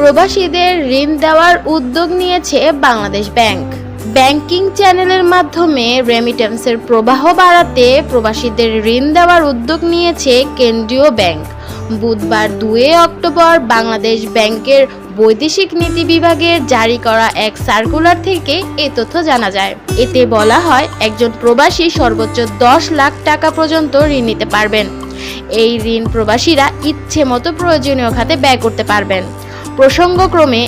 প্রবাসীদের ঋণ দেওয়ার উদ্যোগ নিয়েছে বাংলাদেশ ব্যাংক। ব্যাংকিং চ্যানেলের মাধ্যমে রেমিটেন্সের প্রবাহ বাড়াতে প্রবাসীদের ঋণ দেওয়ার উদ্যোগ নিয়েছে কেন্দ্রীয় ব্যাংক। বুধবার দুই অক্টোবর বাংলাদেশ ব্যাংকের বৈদেশিক নীতি বিভাগের জারি করা এক সার্কুলার থেকে এ তথ্য জানা যায়। এতে বলা হয়, একজন প্রবাসী সর্বোচ্চ দশ লাখ টাকা পর্যন্ত ঋণ নিতে পারবেন। এই ঋণ প্রবাসীরা ইচ্ছে মতো প্রয়োজনীয় খাতে ব্যয় করতে পারবেন। প্রসঙ্গক্রমে,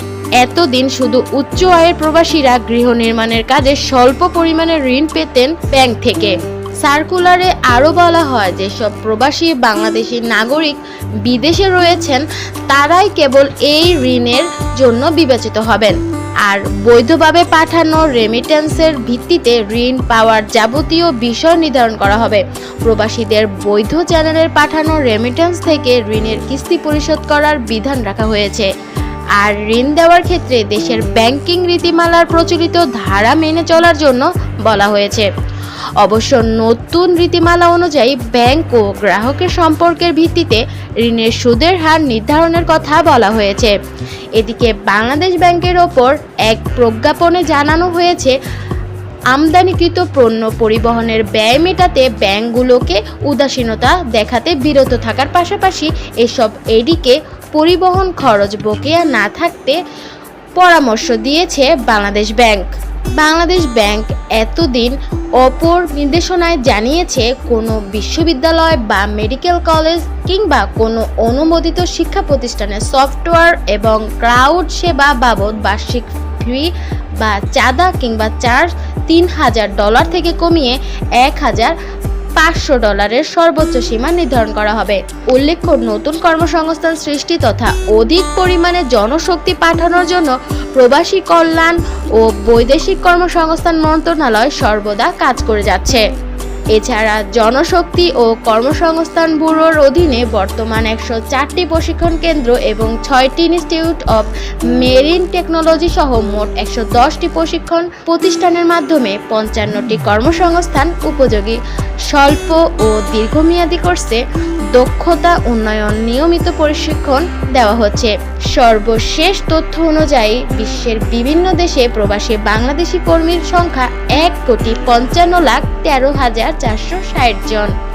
এতদিন শুধু উচ্চ আয়ের প্রবাসীরা গৃহ নির্মাণের কাজে স্বল্প পরিমাণে ঋণ পেতেন ব্যাংক থেকে। সার্কুলারে আরও বলা হয় যেসব প্রবাসী বাংলাদেশি নাগরিক বিদেশে রয়েছেন, তারাই কেবল এই ঋণের জন্য বিবেচিত হবেন। আর বৈধভাবে পাঠানো রেমিটেন্সের ভিত্তিতে ঋণ পাওয়ার যাবতীয় বিষয় নির্ধারণ করা হবে। প্রবাসীদের বৈধ চ্যানেলের পাঠানো রেমিটেন্স থেকে ঋণের কিস্তি পরিশোধ করার বিধান রাখা হয়েছে। আর ঋণ দেওয়ার ক্ষেত্রে দেশের ব্যাংকিং রীতিমালার প্রচলিত ধারা মেনে চলার জন্য বলা হয়েছে। অবশ্য নতুন রীতিমালা অনুযায়ী ব্যাংক ও গ্রাহকের সম্পর্কের ভিত্তিতে ঋণের সুদের হার নির্ধারণের কথা বলা হয়েছে। এদিকে বাংলাদেশ ব্যাংকের ওপর এক প্রজ্ঞাপনে জানানো হয়েছে, আমদানিকৃত পণ্য পরিবহনের ব্যয় মেটাতে ব্যাংকগুলোকে উদাসীনতা দেখাতে বিরত থাকার পাশাপাশি এসব এডিকে পরিবহন খরচ বকেয়া না থাকতে পরামর্শ দিয়েছে বাংলাদেশ ব্যাংক। বাংলাদেশ ব্যাংক এতদিন অপর নির্দেশনায় জানিয়েছে, কোনো বিশ্ববিদ্যালয় বা মেডিকেল কলেজ কিংবা কোনো অনুমোদিত শিক্ষা প্রতিষ্ঠানে সফটওয়্যার এবং ক্লাউড সেবা বাবদ বার্ষিক ফি বা চাঁদা কিংবা চার্জ তিন হাজার ডলার থেকে কমিয়ে এক হাজার পাঁচশো ডলারের সর্বোচ্চ সীমা নির্ধারণ করা হবে। উল্লেখ্য, নতুন কর্মসংস্থান সৃষ্টি তথা অধিক পরিমাণে জনশক্তি পাঠানোর জন্য প্রবাসী কল্যাণ ও বৈদেশিক কর্মসংস্থান মন্ত্রণালয় সর্বদা কাজ করে যাচ্ছে। এছাড়া জনশক্তি ও কর্মসংস্থান ব্যুরোর অধীনে বর্তমান একশো চারটি প্রশিক্ষণ কেন্দ্র এবং ছয়টি ইনস্টিটিউট অব মেরিন টেকনোলজি সহ মোট একশো দশটি প্রশিক্ষণ প্রতিষ্ঠানের মাধ্যমে পঞ্চান্নটি কর্মসংস্থান উপযোগী। স্বল্প ও দীর্ঘমেয়াদী কোর্সে দক্ষতা উন্নয়ন নিয়মিত প্রশিক্ষণ দেওয়া হচ্ছে। সর্বশেষ তথ্য অনুযায়ী বিশ্বের বিভিন্ন দেশে প্রবাসী বাংলাদেশি কর্মীর সংখ্যা এক কোটি পঞ্চান্ন লাখ তেরো হাজার চারশো ষাট জন।